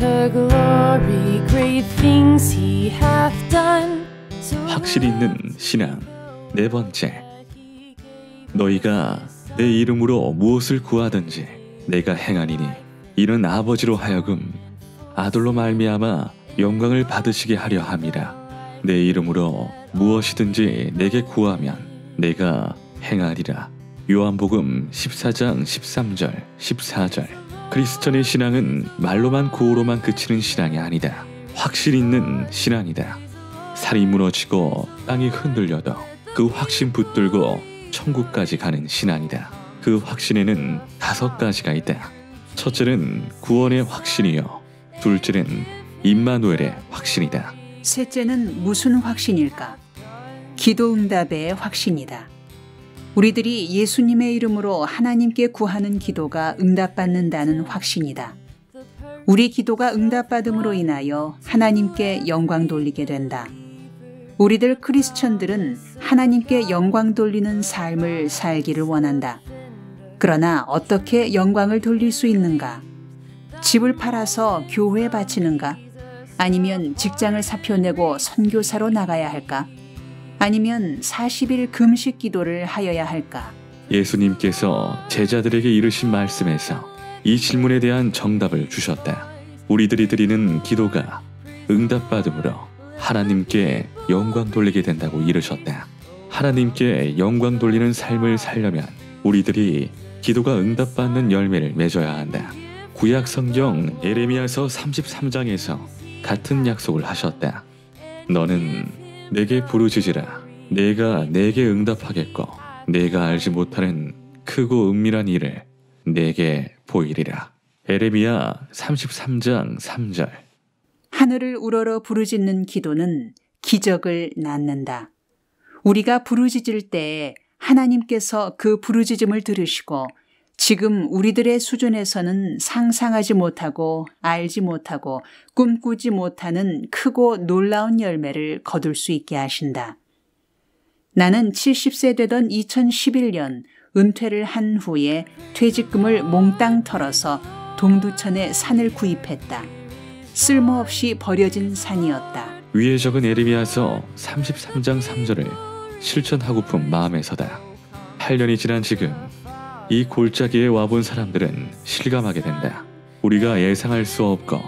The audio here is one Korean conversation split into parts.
the glory, great things he hath done. 확실히 있는 신앙. 네 번째. 너희가 내 이름으로 무엇을 구하든지 내가 행하리니 이는 아버지로 하여금 아들로 말미암아 영광을 받으시게 하려 함이라. 내 이름으로 무엇이든지 내게 구하면 내가 행하리라. 요한복음 14장 13절 14절 크리스천의 신앙은 말로만 구호로만 그치는 신앙이 아니다 확실 있는 신앙이다 살이 무너지고 땅이 흔들려도 그 확신 붙들고 천국까지 가는 신앙이다. 그 확신에는 다섯 가지가 있다. 첫째는 구원의 확신이요. 둘째는 임마누엘의 확신이다. 셋째는 무슨 확신일까? 기도 응답의 확신이다. 우리들이 예수님의 이름으로 하나님께 구하는 기도가 응답받는다는 확신이다. 우리 기도가 응답받음으로 인하여 하나님께 영광 돌리게 된다. 우리들 크리스천들은 하나님께 영광 돌리는 삶을 살기를 원한다. 그러나 어떻게 영광을 돌릴 수 있는가? 집을 팔아서 교회에 바치는가? 아니면 직장을 사표내고 선교사로 나가야 할까? 아니면 40일 금식 기도를 하여야 할까? 예수님께서 제자들에게 이르신 말씀에서 이 질문에 대한 정답을 주셨다. 우리들이 드리는 기도가 응답받음으로 하나님께 영광 돌리게 된다고 이르셨다. 하나님께 영광 돌리는 삶을 살려면 우리들이 기도가 응답받는 열매를 맺어야 한다. 구약 성경 에레미야서 33장에서 같은 약속을 하셨다. 너는 내게 부르짖으라. 내가 내게 응답하겠고 내가 알지 못하는 크고 은밀한 일을 내게 보이리라. 에레미야 33장 3절 하늘을 우러러 부르짖는 기도는 기적을 낳는다. 우리가 부르짖을 때 하나님께서 그 부르짖음을 들으시고 지금 우리들의 수준에서는 상상하지 못하고 알지 못하고 꿈꾸지 못하는 크고 놀라운 열매를 거둘 수 있게 하신다. 나는 70세 되던 2011년 은퇴를 한 후에 퇴직금을 몽땅 털어서 동두천에 산을 구입했다. 쓸모없이 버려진 산이었다. 위에 적은 에르미야서 33장 3절을 실천하고픈 마음에서다. 8년이 지난 지금 이 골짜기에 와본 사람들은 실감하게 된다. 우리가 예상할 수 없고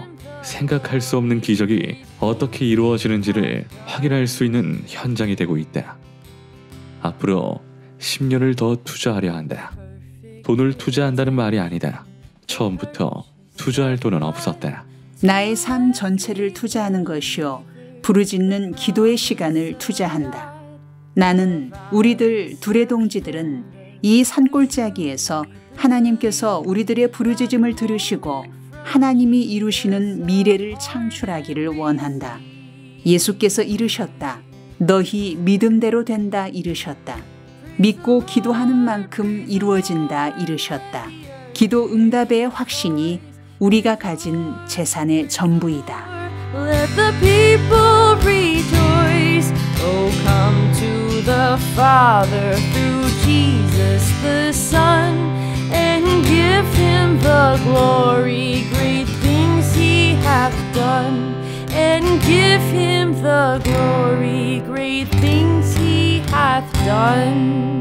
생각할 수 없는 기적이 어떻게 이루어지는지를 확인할 수 있는 현장이 되고 있다. 앞으로 10년을 더 투자하려 한다. 돈을 투자한다는 말이 아니다. 처음부터 투자할 돈은 없었다. 나의 삶 전체를 투자하는 것이요. 부르짖는 기도의 시간을 투자한다. 나는 우리들 둘의 동지들은 이 산골짜기에서 하나님께서 우리들의 부르짖음을 들으시고 하나님이 이루시는 미래를 창출하기를 원한다. 예수께서 이르셨다. 너희 믿음대로 된다 이르셨다. 믿고 기도하는 만큼 이루어진다 이르셨다. 기도 응답의 확신이 우리가 가진 재산의 전부이다. Let the people rejoice. Oh, come to the Father give him the glory. Great things he hath done.